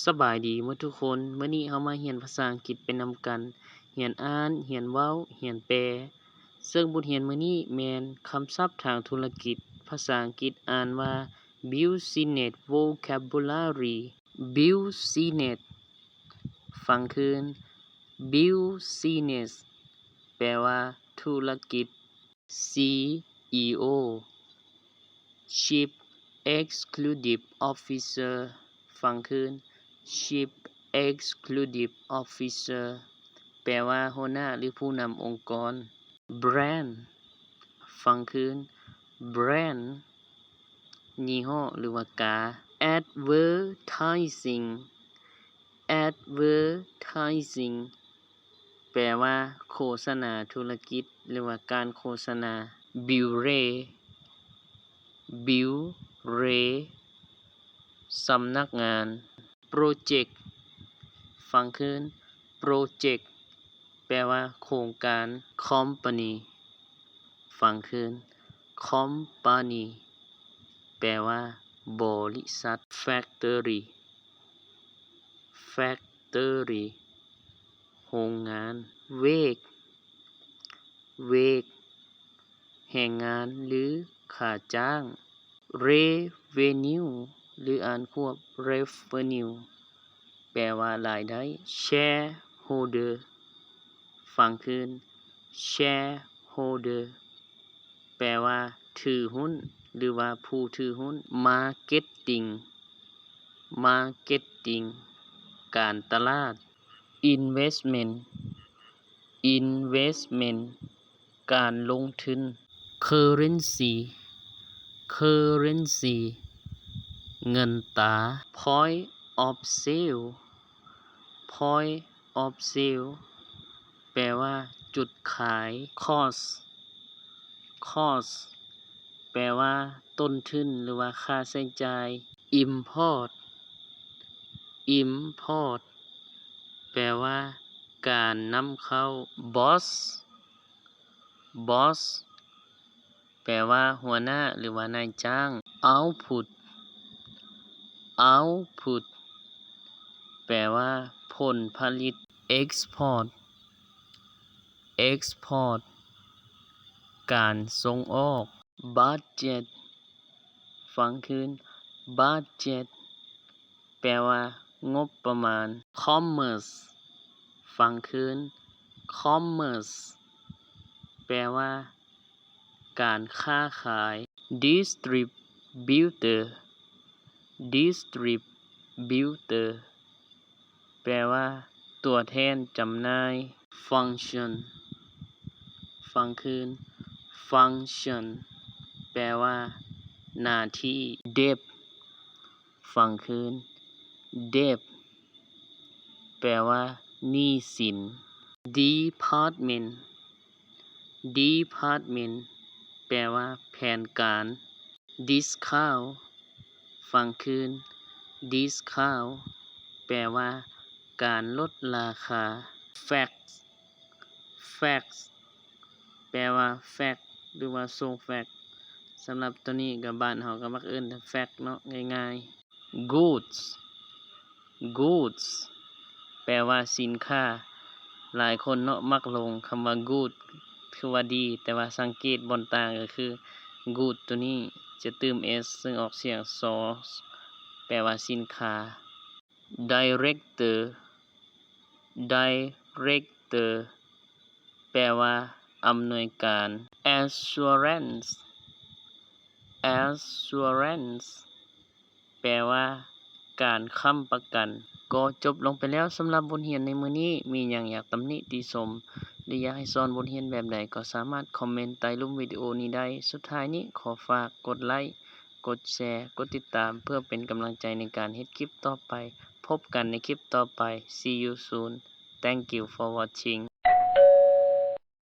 สบายดีหมดทุกคนเมื้อนี้เฮามาเรียนภาษาอังกฤษไปนำกันเรียนอ่านเรียนเว้าเรียนแปล ซึ่งบทเรียนมื้อนี้แมนคำศัพท์ทางธุรกิจ ภาษาอังกฤษอ่านว่า Business Vocabulary Business ฟังคืน Business แปลว่า ธุรกิจ CEO Chief Executive Officer ฟังคืน Chief Executive Officer แปลว่าหัวหน้าหรือผู้นำองค์กร Brand ฟังคืน Brand ยี่ห้อหรือว่ากา Advertising Advertising แปลว่า โฆษณาธุรกิจ หรือว่าการโฆษณา Bureau Bureau สำนักงาน Project ฟังคืน Project แปลว่า โครงการ Company ฟังคืน Company แปลว่า บริษัท Factory Factory โรงงาน Wage Wage แรงงานหรือค่าจ้าง Revenue หรืออ่านควบ Revenue แปลว่ารายได้ Shareholder ฟังคืน Shareholder แปลว่า ถือหุ้น หรือว่าผู้ถือหุ้น Marketing Marketing การตลาด Investment Investment การลงทุน Currency Currency เงินตา Point of Sale Point of Sale แปลว่า จุดขาย Cost Cost แปลว่า ต้นทุนหรือว่าค่าใช้จ่าย Import Import แปลว่า การนำเข้า Boss Boss แปลว่า หัวหน้าหรือว่านายจ้าง Output Output แปลว่า ผลผลิต Export Export การส่งออก Budget ฟังคืน Budget แปลว่า งบประมาณ Commerce ฟังคืน Commerce แปลว่า การค้าขาย Distributor Distributor แปลว่า ตัวแทนจำหน่าย Function ฟังคืน Function แปลว่า หน้าที่ Debt ฟังคืน Debt แปลว่าหนี้สิน Department Department แปลว่า แผนการ Discount ฟังคืน Discount แปลว่า การลดราคา Fax Fax แปลว่า Fax หรือว่าส่ง Fax สำหรับตัวนี้ก็บ้านเฮาก็มักเอิ้น Fax เนาะง่ายๆ Goods Goods แปลว่าสินค้า หลายคนเนาะมักลงคำว่า Good คือว่าดี แต่ว่าสังเกตบนต่างก็คือ Good ตัวนี้ จะเติม s ซึ่งออกเสียงซอแปลว่าสินค้า Director Director แปลว่าอำนวยการ Assurance Assurance แปลว่าการค้ำประกัน ก็จบลงไปแล้วสำหรับบทเรียนในมือนี้มีหยังอยากตำหนิติชม หรืออยากให้สอนบทเรียนแบบใดก็สามารถคอมเมนต์ใต้รูปวิดีโอนี้ได้ สุดท้ายนี้ขอฝากกดไลค์ กดแชร์ กดติดตาม เพื่อเป็นกำลังใจในการเฮ็ดคลิปต่อไป พบกันในคลิปต่อไป See you soon Thank you for watching